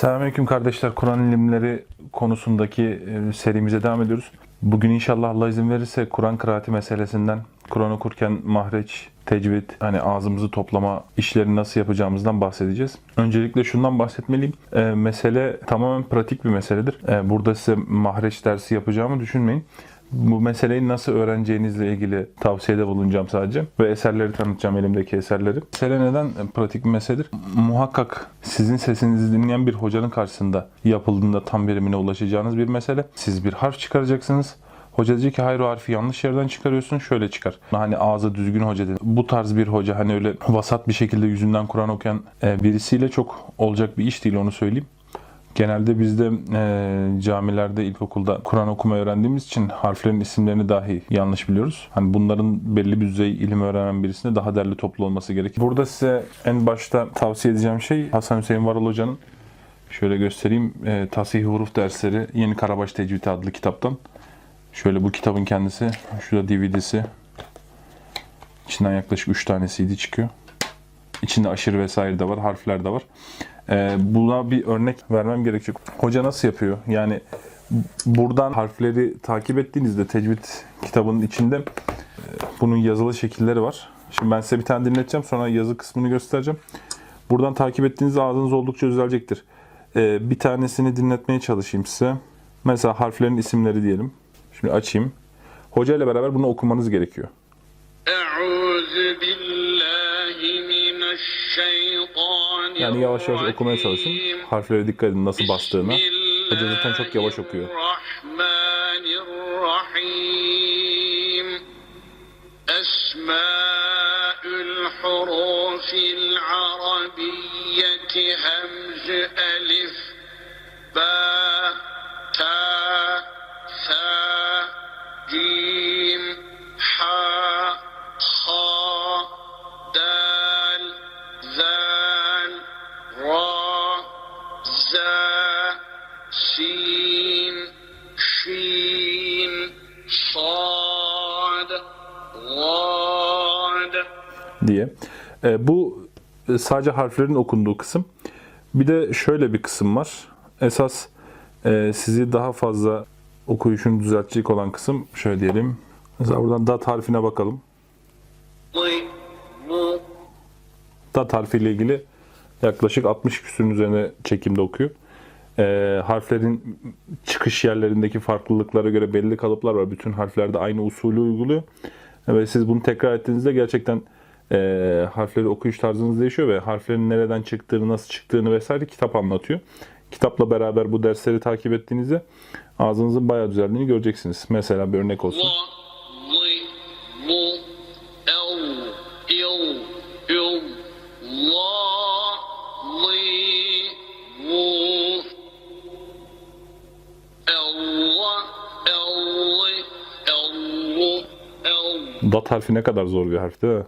Selamünaleyküm kardeşler. Kur'an ilimleri konusundaki e, serimize devam ediyoruz. Bugün inşallah Allah izin verirse Kur'an kıraati meselesinden, Kur'an okurken mahreç, tecvid, hani ağzımızı toplama işlerini nasıl yapacağımızdan bahsedeceğiz. Öncelikle şundan bahsetmeliyim. E, mesele tamamen pratik bir meseledir. E, burada size mahreç dersi yapacağımı düşünmeyin. Bu meseleyi nasıl öğreneceğinizle ilgili tavsiyede bulunacağım sadece. Ve eserleri tanıtacağım elimdeki eserleri. Mesele neden pratik bir meseledir? Muhakkak sizin sesinizi dinleyen bir hocanın karşısında yapıldığında tam verimine ulaşacağınız bir mesele. Siz bir harf çıkaracaksınız. Hoca diyecek ki hayır o harfi yanlış yerden çıkarıyorsun şöyle çıkar. Hani ağzı düzgün hoca dedi. Bu tarz bir hoca hani öyle vasat bir şekilde yüzünden Kur'an okuyan e, birisiyle çok olacak bir iş değil onu söyleyeyim. Genelde bizde e, camilerde, ilkokulda Kur'an okuma öğrendiğimiz için harflerin isimlerini dahi yanlış biliyoruz. Hani bunların belli bir düzey ilim öğrenen birisinde daha derli toplu olması gerekir. Burada size en başta tavsiye edeceğim şey Hasan Hüseyin Varal Hoca'nın şöyle göstereyim. E, Tasih Huruf Dersleri Yeni Karabaş Tecvidi adlı kitaptan. Şöyle bu kitabın kendisi. Şurada DVD'si. İçinden yaklaşık 3 tane CD çıkıyor. İçinde aşırı vesaire de var, harfler de var. Ee, buna bir örnek vermem gerekecek. Hoca nasıl yapıyor? Yani buradan harfleri takip ettiğinizde tecvid kitabının içinde e, bunun yazılı şekilleri var. Şimdi ben size bir tane dinleteceğim sonra yazı kısmını göstereceğim. Buradan takip ettiğinizde ağzınız oldukça düzelecektir. Ee, bir tanesini dinletmeye çalışayım size. Mesela harflerin isimleri diyelim. Şimdi açayım. Hoca ile beraber bunu okumanız gerekiyor. Euzu billahi Yani yavaş yavaş okumaya çalışın. الرجيم. Harflere dikkat edin nasıl bastığına. بسم Hoca zaten çok yavaş okuyor. الرحمن الرحيم أسماء الحروف العربية همز ألف باء تاء Sin, Şin, Sad, Gad diye. E, bu e, sadece harflerin okunduğu kısım. Bir de şöyle bir kısım var. Esas e, sizi daha fazla okuyuşunu düzeltecek olan kısım şöyle diyelim. Mesela buradan dat harfine bakalım. Dat harfiyle ilgili yaklaşık 60 küsürün üzerine çekimde okuyor. E, harflerin çıkış yerlerindeki farklılıklara göre belli kalıplar var. Bütün harflerde aynı usulü uyguluyor. Ve siz bunu tekrar ettiğinizde gerçekten e, harfleri okuyuş tarzınız değişiyor ve harflerin nereden çıktığını, nasıl çıktığını vesaire kitap anlatıyor. Kitapla beraber bu dersleri takip ettiğinizde ağzınızın bayağı düzeldiğini göreceksiniz. Mesela bir örnek olsun. Dat harfi ne kadar zor bir harf değil mi?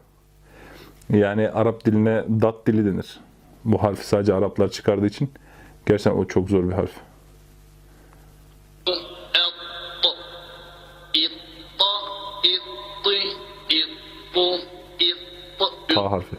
Yani Arap diline dat dili denir. Bu harfi sadece Araplar çıkardığı için gerçekten o çok zor bir harf. Ta harfi.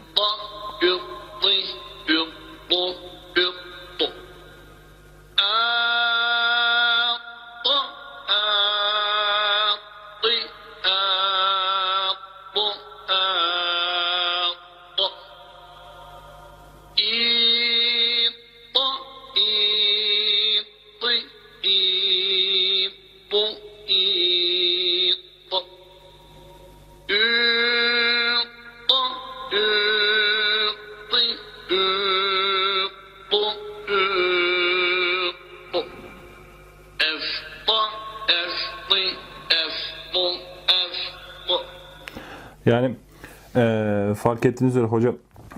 Fark ettiğiniz üzere hoca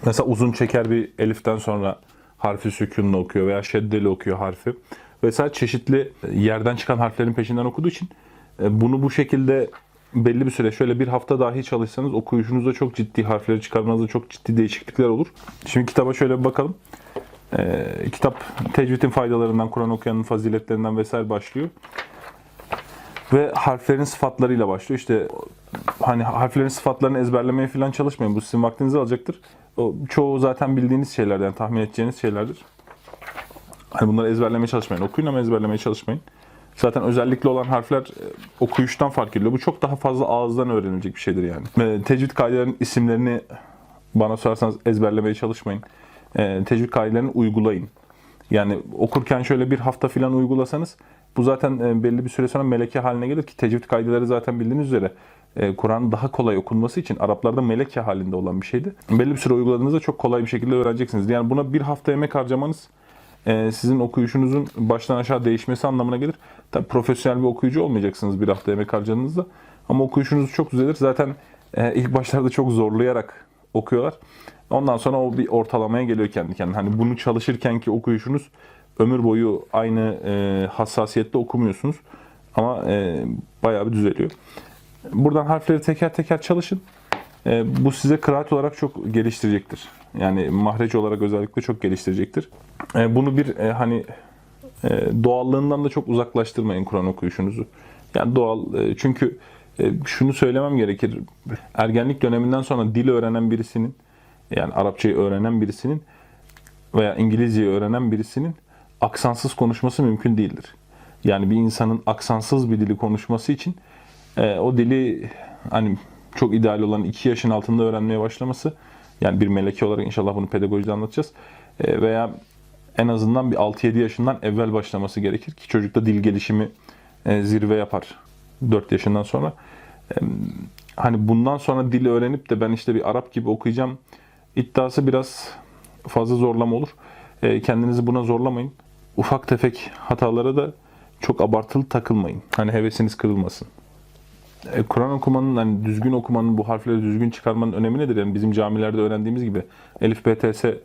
mesela uzun çeker bir eliften sonra harfi sükunla okuyor veya şeddeli okuyor harfi. Vesaire çeşitli yerden çıkan harflerin peşinden okuduğu için e, bunu bu şekilde belli bir süre şöyle bir hafta dahi çalışsanız okuyuşunuzda çok ciddi harfleri çıkarmanızda çok ciddi değişiklikler olur. Şimdi kitaba şöyle bir bakalım. Ee, kitap tecvidin faydalarından, Kur'an okuyanın faziletlerinden vesaire başlıyor. Ve harflerin sıfatlarıyla başlıyor. İşte hani harflerin sıfatlarını ezberlemeye falan çalışmayın. Bu sizin vaktinizi alacaktır. O, çoğu zaten bildiğiniz şeylerden, tahmin edeceğiniz şeylerdir. Hani bunları ezberlemeye çalışmayın. Okuyun ama ezberlemeye çalışmayın. Zaten özellikle olan harfler e, okuyuştan fark ediliyor. Bu çok daha fazla ağızdan öğrenilecek bir şeydir yani. Tecvid kaidelerinin isimlerini bana sorarsanız ezberlemeye çalışmayın. E, tecvid kaidelerini uygulayın. Yani okurken şöyle bir hafta falan uygulasanız bu zaten e, belli bir süre sonra meleke haline gelir ki tecvid kaideleri zaten bildiğiniz üzere e, Kur'an daha kolay okunması için Araplarda meleke halinde olan bir şeydi. Belli bir süre uyguladığınızda çok kolay bir şekilde öğreneceksiniz. Yani buna bir hafta emek harcamanız e, sizin okuyuşunuzun baştan aşağı değişmesi anlamına gelir. Tabii profesyonel bir okuyucu olmayacaksınız bir hafta emek harcadığınızda. Ama okuyuşunuz çok düzelir. Zaten e, ilk başlarda çok zorlayarak okuyorlar. Ondan sonra o bir ortalamaya geliyor kendi kendine. Hani bunu çalışırken ki okuyuşunuz ömür boyu aynı hassasiyette okumuyorsunuz. Ama bayağı bir düzeliyor. Buradan harfleri teker teker çalışın. E, bu size kıraat olarak çok geliştirecektir. Yani mahreç olarak özellikle çok geliştirecektir. E, bunu bir e, hani e, doğallığından da çok uzaklaştırmayın Kur'an okuyuşunuzu. Yani doğal e, çünkü e, şunu söylemem gerekir. Ergenlik döneminden sonra dil öğrenen birisinin yani Arapçayı öğrenen birisinin veya İngilizceyi öğrenen birisinin aksansız konuşması mümkün değildir. Yani bir insanın aksansız bir dili konuşması için e, o dili hani çok ideal olan 2 yaşın altında öğrenmeye başlaması yani bir meleke olarak inşallah bunu pedagojide anlatacağız. E, veya en azından bir 6-7 yaşından evvel başlaması gerekir ki çocukta dil gelişimi e, zirve yapar 4 yaşından sonra. E, hani bundan sonra dil öğrenip de ben işte bir Arap gibi okuyacağım iddiası biraz fazla zorlama olur. E, kendinizi buna zorlamayın. Ufak tefek hatalara da çok abartılı takılmayın. Hani hevesiniz kırılmasın. E, Kur'an okumanın, hani düzgün okumanın, bu harfleri düzgün çıkarmanın önemi nedir? Yani bizim camilerde öğrendiğimiz gibi Elif, B, T, S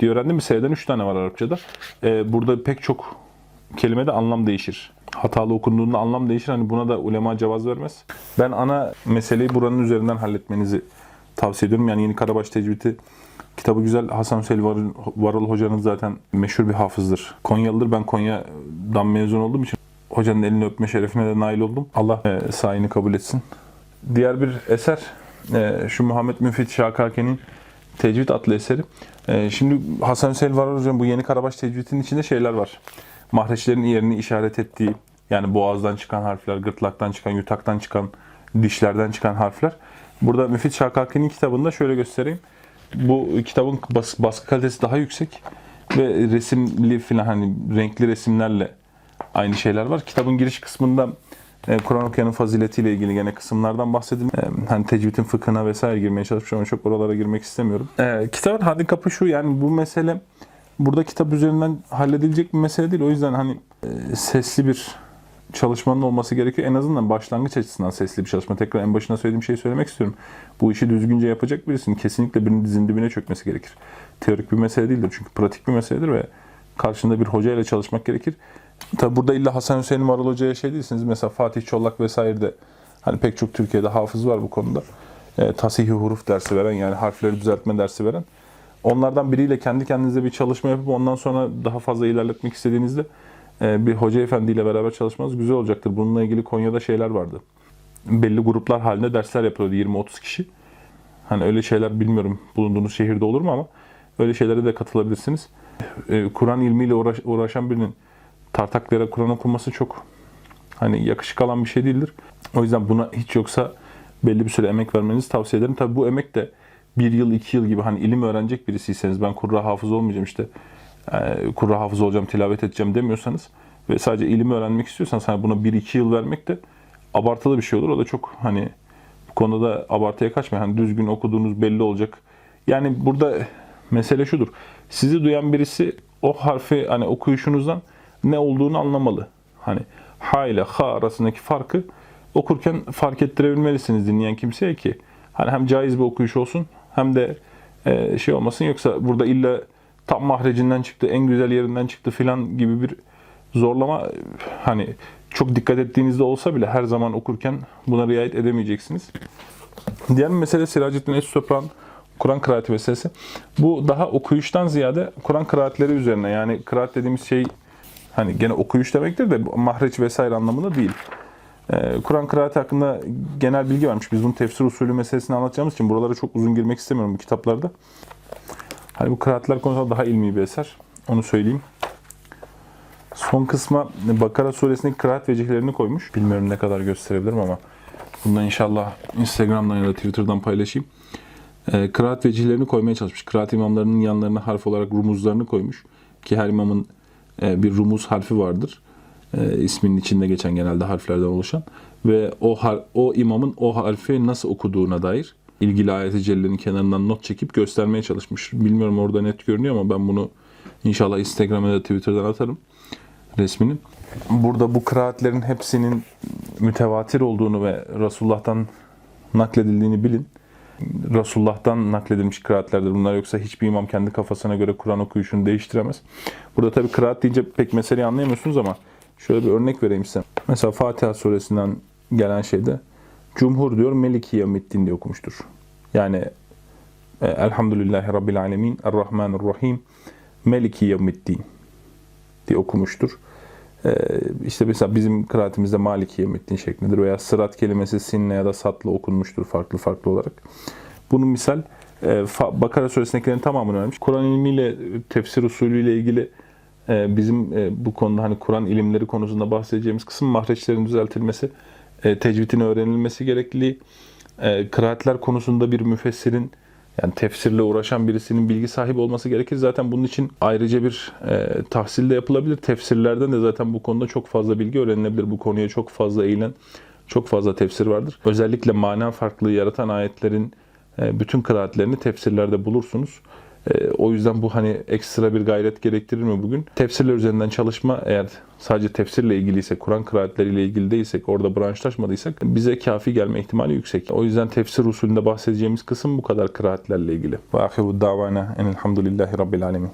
diye öğrendim mi? S'den 3 tane var Arapçada. E, burada pek çok kelimede anlam değişir. Hatalı okunduğunda anlam değişir. Hani buna da ulema cevaz vermez. Ben ana meseleyi buranın üzerinden halletmenizi tavsiye ediyorum. Yani Yeni Karabaş Tecvidi kitabı güzel. Hasan Hüseyin Varol, Varol hocanın zaten meşhur bir hafızdır. Konyalıdır. Ben Konya'dan mezun olduğum için hocanın elini öpme şerefine de nail oldum. Allah e, sayını kabul etsin. Diğer bir eser e, şu Muhammed Müfit Şakake'nin Tecvid adlı eseri. E, şimdi Hasan Hüseyin Varol hocam bu Yeni Karabaş Tecvidinin içinde şeyler var. Mahreçlerin yerini işaret ettiği yani boğazdan çıkan harfler, gırtlaktan çıkan, yutaktan çıkan, dişlerden çıkan harfler. Burada Müfit Şakaki'nin kitabında şöyle göstereyim. Bu kitabın bas- baskı kalitesi daha yüksek ve resimli falan hani renkli resimlerle aynı şeyler var. Kitabın giriş kısmında e, Kur'an okuyanın faziletiyle ilgili gene kısımlardan bahsedilmiş. E, hani tecvidin fıkhına vesaire girmeye çalışmışım ama çok oralara girmek istemiyorum. E, kitabın handikapı şu yani bu mesele burada kitap üzerinden halledilecek bir mesele değil. O yüzden hani e, sesli bir çalışmanın olması gerekiyor. En azından başlangıç açısından sesli bir çalışma. Tekrar en başına söylediğim şeyi söylemek istiyorum. Bu işi düzgünce yapacak birisinin kesinlikle birinin dizinin dibine çökmesi gerekir. Teorik bir mesele değildir çünkü pratik bir meseledir ve karşında bir hoca ile çalışmak gerekir. Tabi burada illa Hasan Hüseyin Varol Hoca'ya şey değilsiniz. Mesela Fatih Çollak vesaire de hani pek çok Türkiye'de hafız var bu konuda. E, tasih huruf dersi veren yani harfleri düzeltme dersi veren. Onlardan biriyle kendi kendinize bir çalışma yapıp ondan sonra daha fazla ilerletmek istediğinizde e, bir hoca efendiyle beraber çalışmanız güzel olacaktır. Bununla ilgili Konya'da şeyler vardı. Belli gruplar halinde dersler yapıyordu 20-30 kişi. Hani öyle şeyler bilmiyorum bulunduğunuz şehirde olur mu ama öyle şeylere de katılabilirsiniz. E, Kur'an ilmiyle uğraş, uğraşan birinin tartaklere Kur'an okuması çok hani yakışık alan bir şey değildir. O yüzden buna hiç yoksa belli bir süre emek vermenizi tavsiye ederim. Tabi bu emek de bir yıl, iki yıl gibi hani ilim öğrenecek birisiyseniz ben kurra hafız olmayacağım işte e, kurra hafız olacağım, tilavet edeceğim demiyorsanız ve sadece ilim öğrenmek istiyorsanız hani buna bir iki yıl vermek de abartılı bir şey olur. O da çok hani bu konuda abartıya kaçmayın. Hani düzgün okuduğunuz belli olacak. Yani burada mesele şudur. Sizi duyan birisi o harfi hani okuyuşunuzdan ne olduğunu anlamalı. Hani ha ile ha arasındaki farkı okurken fark ettirebilmelisiniz dinleyen kimseye ki hani hem caiz bir okuyuş olsun hem de e, şey olmasın yoksa burada illa tam mahrecinden çıktı, en güzel yerinden çıktı filan gibi bir zorlama hani çok dikkat ettiğinizde olsa bile her zaman okurken buna riayet edemeyeceksiniz. Diğer bir mesele Siracettin Es-Sopran Kur'an kıraati meselesi. Bu daha okuyuştan ziyade Kur'an kıraatleri üzerine yani kıraat dediğimiz şey hani gene okuyuş demektir de mahreç vesaire anlamında değil. Ee, Kur'an kıraati hakkında genel bilgi vermiş. Biz bunu tefsir usulü meselesini anlatacağımız için buralara çok uzun girmek istemiyorum bu kitaplarda. Hani bu kıraatler konusunda daha ilmi bir eser. Onu söyleyeyim. Son kısma Bakara suresindeki kıraat vecihlerini koymuş. Bilmiyorum ne kadar gösterebilirim ama bundan inşallah Instagram'dan ya da Twitter'dan paylaşayım. E, kıraat vecihlerini koymaya çalışmış. Kıraat imamlarının yanlarına harf olarak rumuzlarını koymuş. Ki her imamın bir rumuz harfi vardır. E, isminin içinde geçen genelde harflerden oluşan. Ve o har- o imamın o harfi nasıl okuduğuna dair ilgili ayet-i cellenin kenarından not çekip göstermeye çalışmış. Bilmiyorum orada net görünüyor ama ben bunu inşallah Instagram'a da Twitter'dan atarım resmini. Burada bu kıraatlerin hepsinin mütevatir olduğunu ve Resulullah'tan nakledildiğini bilin. Resulullah'tan nakledilmiş kıraatlerdir bunlar yoksa hiçbir imam kendi kafasına göre Kur'an okuyuşunu değiştiremez. Burada tabi kıraat deyince pek meseleyi anlayamıyorsunuz ama şöyle bir örnek vereyim size. Mesela Fatiha suresinden gelen şeyde Cumhur diyor Meliki Yevmiddin diye okumuştur. Yani e, Elhamdülillahi Rabbil Alemin Errahmanirrahim Meliki Yevmiddin diye okumuştur. Ee, işte mesela bizim kıraatimizde Maliki Yevmiddin şeklindedir veya sırat kelimesi sinle ya da satla okunmuştur farklı farklı olarak. Bunun misal e, Bakara suresindekilerin tamamını vermiş. Kur'an ilmiyle, tefsir usulüyle ilgili e, bizim e, bu konuda hani Kur'an ilimleri konusunda bahsedeceğimiz kısım mahreçlerin düzeltilmesi, tecvidin öğrenilmesi gerekliliği, kıraatler konusunda bir müfessirin yani tefsirle uğraşan birisinin bilgi sahibi olması gerekir. Zaten bunun için ayrıca bir e, tahsil de yapılabilir. Tefsirlerden de zaten bu konuda çok fazla bilgi öğrenilebilir. Bu konuya çok fazla eğilen, çok fazla tefsir vardır. Özellikle mana farklılığı yaratan ayetlerin e, bütün kıraatlerini tefsirlerde bulursunuz. E, o yüzden bu hani ekstra bir gayret gerektirir mi bugün? Tefsirler üzerinden çalışma eğer sadece tefsirle ilgiliyse, Kur'an kıraatleriyle ilgili değilsek, orada branşlaşmadıysak bize kafi gelme ihtimali yüksek. O yüzden tefsir usulünde bahsedeceğimiz kısım bu kadar kıraatlerle ilgili. Ve ahiru davana enelhamdülillahi rabbil alemin.